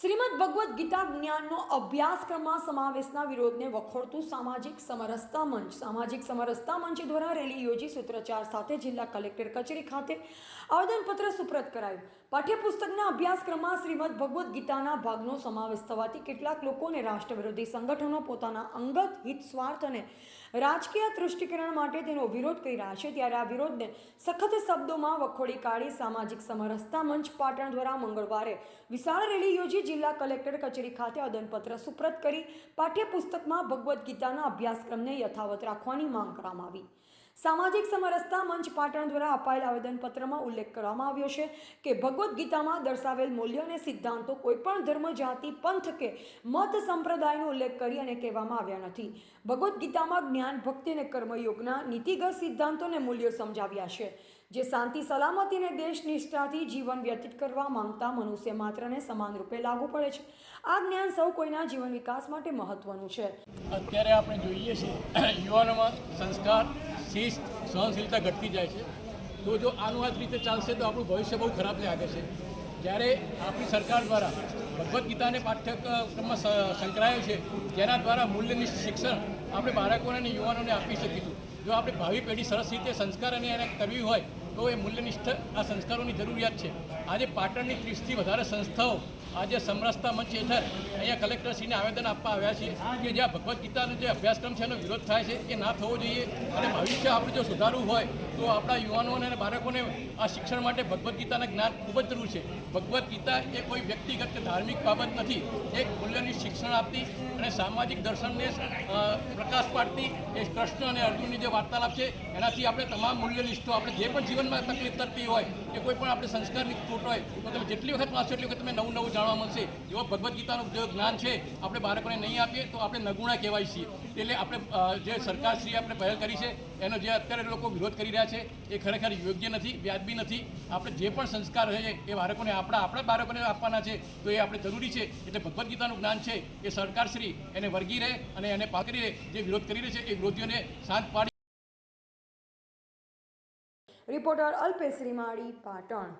શ્રીમદ ભગવદ્ ગીતા જ્ઞાનનો અભ્યાસક્રમમાં સમાવેશના વિરોધને વખોડતું સામાજિક સમરસતા મંચ. સામાજિક સમરસતા મંચ દ્વારા રેલી યોજી સૂત્રોચ્ચાર સાથે જિલ્લા કલેક્ટર કચેરી ખાતે આવેદનપત્ર સુપ્રત કરાયું. પાઠ્યપુસ્તકના અભ્યાસક્રમમાં શ્રીમદ ભગવદ્ ગીતાના ભાગનો સમાવેશ થવાથી કેટલાક લોકોને રાષ્ટ્ર રાષ્ટ્રવિરોધી સંગઠનો પોતાના અંગત હિત, સ્વાર્થ અને રાજકીય તૃષ્ટિકરણ માટે તેનો વિરોધ કરી રહ્યા છે. ત્યારે આ વિરોધને સખત શબ્દોમાં વખોડી કાઢી સામાજિક સમરસતા મંચ પાટણ દ્વારા મંગળવારે વિશાળ રેલી યોજી જિલ્લા કલેક્ટર કચેરી ખાતે આદનપત્ર સુપ્રત કરી પાઠ્યપુસ્તકમાં ભગવદ્ ગીતાના અભ્યાસક્રમને યથાવત રાખવાની માંગ કરવામાં આવી. સામાજિક સમરસતા મંચ પાટણ દ્વારા અપાયેલ આવેદનપત્રમાં ઉલ્લેખ કરવામાં આવ્યો છે કે ભગવદ્ ગીતામાં દર્શાવેલ મૂલ્યો અને સિદ્ધાંતો કોઈપણ ધર્મ, જાતિ, પંથ કે મત સંપ્રદાયનો ઉલ્લેખ કરી અને કહેવામાં આવ્યા નથી. ભગવદ્ ગીતામાં જ્ઞાન, ભક્તિ અને કર્મયોગના નીતિગત સિદ્ધાંતો અને મૂલ્યો સમજાવ્યા છે. જે શાંતિ, સલામતી અને દેશ નિષ્ઠાથી જીવન વ્યતીત કરવા માંગતા મનુષ્ય માત્રને સમાન રૂપે લાગુ પડે છે. આ જ્ઞાન સૌ કોઈના જીવન વિકાસ માટે મહત્વનું છે. અત્યારે આપણે જોઈએ છીએ યુવાનોમાં સંસ્કાર, શિસ્ત, સહનશીલતા ઘટતી જાય છે. તો જો આનું આ રીતે ચાલશે તો આપણું ભવિષ્ય બહુ ખરાબ લાગે છે. જ્યારે આપણી સરકાર દ્વારા ભગવદ્ ગીતાને પાઠ્યક્રમમાં સ- સંકળાયેલ છે, જેના દ્વારા મૂલ્યનિષ્ઠ શિક્ષણ આપણે બાળકોને અને યુવાનોને આપી શકીશું. જો આપણે ભાવિ પેઢી સરસ રીતે સંસ્કાર અને એને કરવી હોય, તો એ મૂલ્યનિષ્ઠ આ સંસ્કારોની જરૂરિયાત છે. આજે પાટણની ત્રીસથી વધારે સંસ્થાઓ આજે સમરસતા મંચ હેઠળ અહીંયા કલેક્ટરશ્રીને આવેદન આપવા આવ્યા છે કે જ્યાં ભગવદ્ ગીતાનો જે અભ્યાસક્રમ છે એનો વિરોધ થાય છે એ ના થવો જોઈએ અને ભવિષ્ય આપણે જો સુધારવું હોય તો આપણા યુવાનોને અને બાળકોને આ શિક્ષણ માટે ભગવદ્ ગીતાના જ્ઞાન ખૂબ જ જરૂર છે. ભગવદ્ ગીતા એ કોઈ વ્યક્તિગત કે ધાર્મિક બાબત નથી. એક મૂલ્યની શિક્ષણ આપતી અને સામાજિક દર્શનને પ્રકાશ પાડતી, એ કૃષ્ણ અને અર્જુનની જે વાર્તાલાપ છે એનાથી આપણે તમામ મૂલ્યનિષ્ઠો, આપણે જે પણ જીવનમાં તકલીફ થતી હોય કે કોઈ પણ આપણે સંસ્કારની ખોટ હોય, તો તમે જેટલી વખત વાંચો એટલી વખત તમે નવું નવું જાણવા મળશે. જો ભગવદ્ ગીતાનું જે જ્ઞાન છે, આપણે બાળકોને નહીં આપીએ, તો આપણે નગુણા કહેવાય છીએ. એટલે આપણે જે સરકારશ્રીએ આપણે પહેલ કરી છે, એનો જે અત્યારે લોકો વિરોધ કરી રહ્યા છે, એ ખરેખર યોગ્ય નથી, વ્યાજબી નથી. આપણે જે પણ સંસ્કાર છે, એ બાળકોને આપણા આપણા બાળકોને આપવાના છે, તો એ આપણે જરૂરી છે. એટલે ભગવદ્ ગીતાનું જ્ઞાન છે, એ સરકારશ્રી એને વર્ગી રહે અને એને પાકરી રહે. જે વિરોધ કરી રહી છે, એ વિરોધીઓને શાંત પાડી રિપોર્ટર અલ્પેશ રીમાળી પાટણ.